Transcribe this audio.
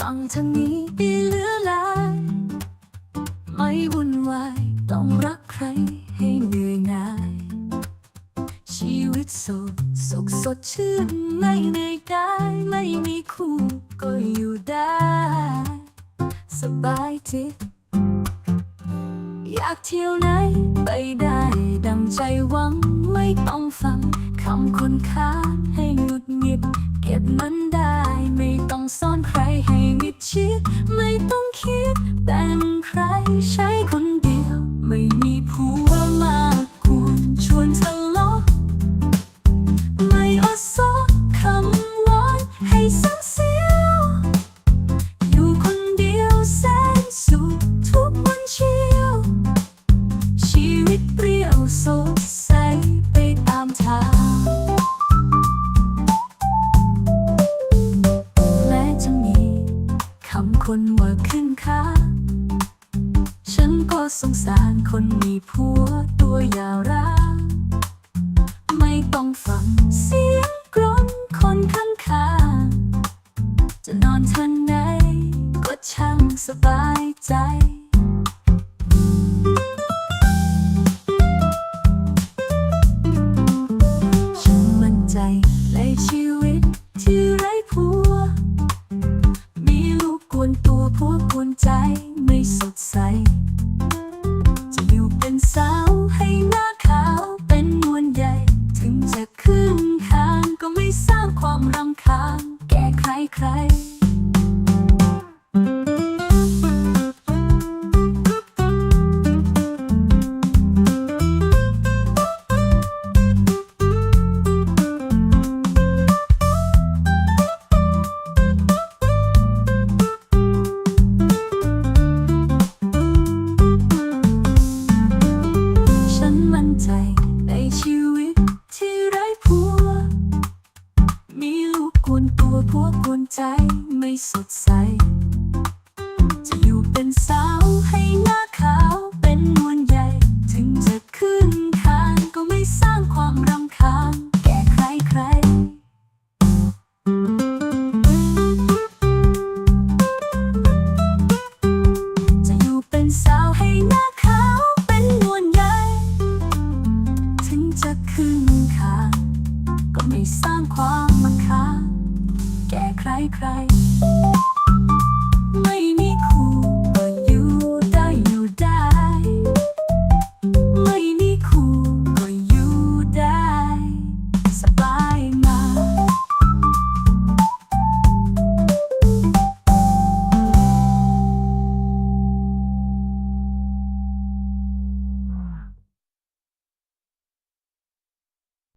ฟังทางนี้ดีเหลือหลายไม่วุ่นวายต้องรักใครให้เหนื่อยง่าย ชีวิตสดสุขสดชื่นไม่เหนื่ไม่มีคู่ก็อยู่ได้ สบายที่อยากเที่ยวไหนไปได้ดังใจหวังไม่ต้องฟังคำคนค้าให้หงุดหงิด เก็บมันได้ไม่ต้องซ่อนใคร ชิด ไม่ต้องคิด แต่งใครใช้คนเดียว ไม่มีผัวมากควรชวนเลา คนว่าขึ้นค่าฉันก็สงสารคนมีผัวตัวยาวร้าไม่ต้องฟังเสียงกรนคนข้างข้าจะนอนทานไหนก็ช่างสบายใจ ร้างความรำคาญแก่ใครใคร วนตัวผัวกวนใจไม่สดใส จะอยู่เป็นสาวให้นัก край.